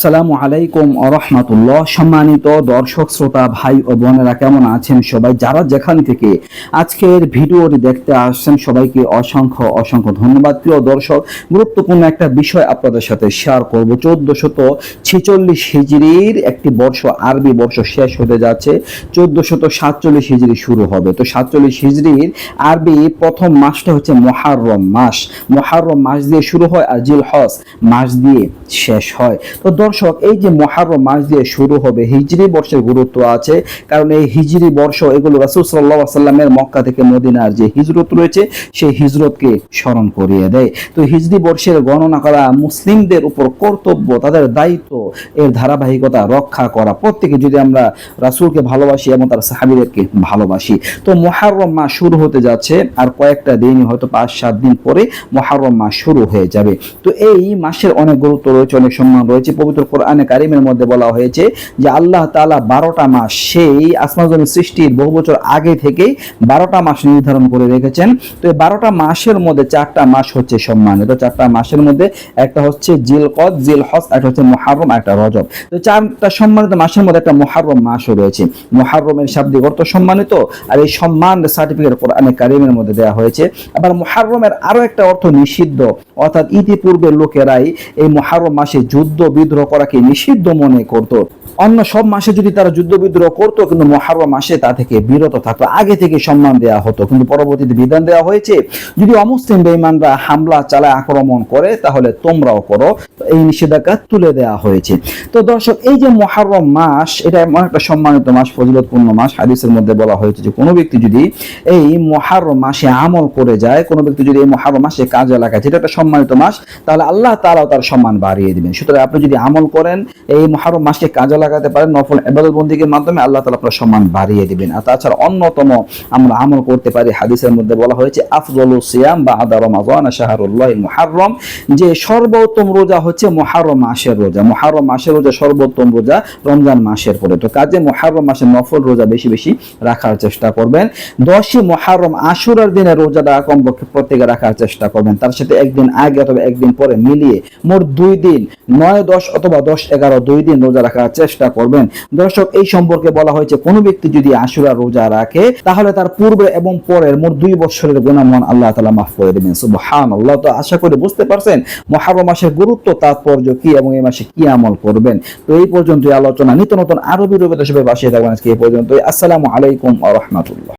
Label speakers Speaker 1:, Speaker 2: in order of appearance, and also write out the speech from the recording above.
Speaker 1: আসসালামু আলাইকুম রহমতুল্লাহ। সম্মানিত দর্শক, শ্রোতা, ভাই ও বোনেরা, কেমন আছেন সবাই? যারা যেখান থেকে আজকের ভিডিওটি দেখতে আসছেন, সবাইকে অসংখ্য অসংখ্য ধন্যবাদ। প্রিয় দর্শক, গুরুত্বপূর্ণ একটা বিষয় আপনাদের সাথে শেয়ার করব। চোদ্দ শত ছেচল্লিশ হিজড়ির একটি বর্ষ, আরবি বর্ষ শেষ হতে যাচ্ছে। চোদ্দ শত সাতচল্লিশ হিজড়ি শুরু হবে। তো সাতচল্লিশ হিজড়ির আরবি প্রথম মাসটা হচ্ছে মহারম মাস। মহারম মাস দিয়ে শুরু হয় আর জিল হস মাস দিয়ে শেষ হয়। তো দর্শক, এই যে মহারম মাস দিয়ে শুরু হবে, হিজরি বর্ষের গুরুত্ব আছে। কারণ এই হিজরি বর্ষ, এগুলো রাসুল সাল্লাহ সাল্লামের মক্কা থেকে মদিনার যে হিজরত রয়েছে, সেই হিজরতকে স্মরণ করিয়ে দেয়। তো হিজরি বর্ষের গণনা করা মুসলিমদের উপর কর্তব্য, তাদের দায়িত্ব, এর ধারাবাহিকতা রক্ষা করা। প্রত্যেকে যদি আমরা রাসূলকে ভালোবাসি এবং তার সাহাবীদেরকে ভালোবাসি। তো মহারম মাস শুরু হতে যাচ্ছে, আর কয়েকটা দিন হয়তো পাঁচ, সাত দিন পরে মহারম মাস শুরু হয়ে যাবে। তো এই মাসের অনেক গুরুত্ব রয়েছে, অনেক সম্মান রয়েছে, পবিত্র কোরআনে কারিমের মধ্যে বলা হয়েছে যে আল্লাহ তাআলা বারোটা মাস সেই আসমাজমের সৃষ্টির বহু বছর আগে থেকেই বারোটা মাস নির্ধারণ করে রেখেছেন। তো এই বারোটা মাসের মধ্যে চারটা মাস হচ্ছে সম্মানিত। চারটা মাসের মধ্যে একটা হচ্ছে জিল কদ জিল হস একটা হচ্ছে মহারম একটা রজব। তো চারটা সম্মানিত মাসের মধ্যে একটা মহারম মাসও রয়েছে। মহারমের শাব্দিক অর্থ সম্মানিত, আর এই সম্মান সার্টিফিকেট কোরআনে কারিমের মধ্যে দেওয়া হয়েছে। আবার মহারমের আরও একটা অর্থ নিষিদ্ধ, অর্থাৎ ইতিপূর্বে লোকেরাই এই মহারম মাসে যুদ্ধ বিদ্রোহ করাকে নিষিদ্ধ মনে করত? অন্য সব মাসে যদি তারা যুদ্ধ বিদ্রোহ করতো, কিন্তু মহারম মাসে তা থেকে বিরত থাকতো। আগে থেকে সম্মান দেওয়া হতো, কিন্তু পরবর্তীতে বিধান দেওয়া হয়েছে, যদি অমুসলিম বেঈমানরা হামলা চালায়, আক্রমণ করে, তাহলে তোমরাও করো। এই নিষেধাজ্ঞা তুলে দেওয়া হয়েছে। তো দর্শক, এই যে মহারম মাস, এটা এমন একটা সম্মানিত মাস, ফজিলতপূর্ণ মাস। হাদিসের মধ্যে বলা হয়েছে যে, কোনো ব্যক্তি যদি এই মহারম মাসে আমল করে যায়, কোনো ব্যক্তি যদি এই মহারম মাসে কাজে লাগায়, যেটা একটা সম্মানিত মাস, তাহলে আল্লাহ তাআলাও তার সম্মান বাড়িয়ে দিবেন। সুতরাং আপনি যদি আমল করেন, এই মহারম মাসে কাজে লাগাতে পারেন, নফল এবাদত বন্দীকের মাধ্যমে আল্লাহ তালা আপনার সম্মান বাড়িয়ে দিবেন। আর তাছাড়া অন্যতম আমরা আমল করতে পারি, হাদিসের মধ্যে বলা হয়েছে আফজলু সিয়াম বা আদা রমাজান শাহরুল্লাহ মুহাররম। যে সর্বোত্তম রোজা হচ্ছে মহারম মাসের রোজা। মহারম মাসের রোজা সর্বোত্তম রোজা রমজান মাসের পরে। তো কাজে মহারম মাসের নফল রোজা বেশি বেশি রাখার চেষ্টা করবেন। দশই মহারম আশুরার দিনে রোজাটা কমপক্ষে প্রত্যেকে রাখার চেষ্টা করবেন। তার সাথে একদিন আগে অথবা একদিন পরে মিলিয়ে মোট দুই দিন, নয় দশ অথবা দশ এগারো দুই দিন রোজা রাখার চেষ্টা করবেন। দর্শক, এই সম্পর্কে বলা হয়েছে, কোনো ব্যক্তি যদি আশুরা রোজা রাখে, তাহলে তার পূর্বে এবং পরের মোট দুই বছরের গুণামান আল্লাহ তালা মাফ করে দেবেন। সুবহান আল্লাহ তো আশা করে বুঝতে পারছেন মহারম মাসের গুরুত্ব, তাৎপর্য কি এবং এই মাসে কি আমল করবেন। তো এই পর্যন্ত আলোচনা। নিত্য নতুন আরবি রবি সবাই বাসিয়ে থাকবেন আজকে এই পর্যন্ত আসসালামু আলাইকুম আ রহমতুল্লাহ।